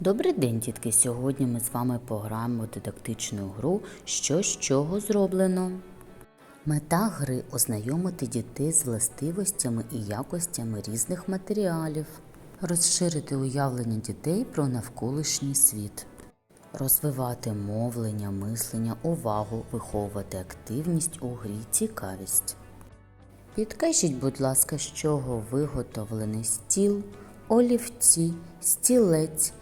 Добрий день, дітки! Сьогодні ми з вами пограємо дидактичну гру Що з чого зроблено. Мета гри ознайомити дітей з властивостями і якостями різних матеріалів, розширити уявлення дітей про навколишній світ, розвивати мовлення, мислення, увагу, виховувати активність у грі, цікавість. Підкажіть, будь ласка, з чого виготовлений стіл, олівці, стілець,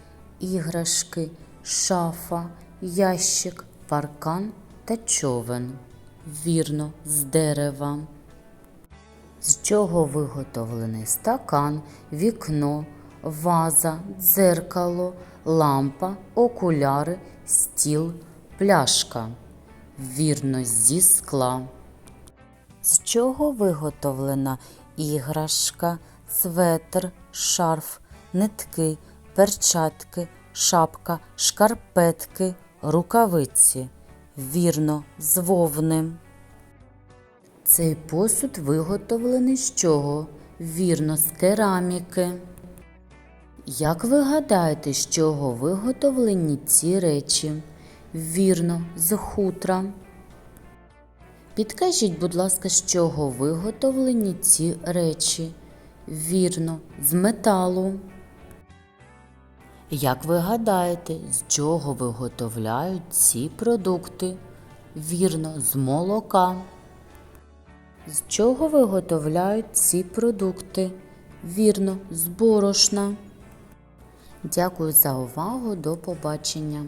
іграшки, шафа, ящик, паркан та човен. Вірно, з дерева. З чого виготовлений стакан, вікно, ваза, дзеркало, лампа, окуляри, стіл, пляшка. Вірно, зі скла. З чого виготовлена іграшка, светр, шарф, нитки, перчатки, шапка, шкарпетки, рукавиці? Вірно, з вовни. Цей посуд виготовлений з чого? Вірно, з кераміки. Як ви гадаєте, з чого виготовлені ці речі? Вірно, з хутра. Підкажіть, будь ласка, з чого виготовлені ці речі? Вірно, з металу. Як ви гадаєте, з чого виготовляють ці продукти? Вірно, з молока. З чого виготовляють ці продукти? Вірно, з борошна. Дякую за увагу. До побачення.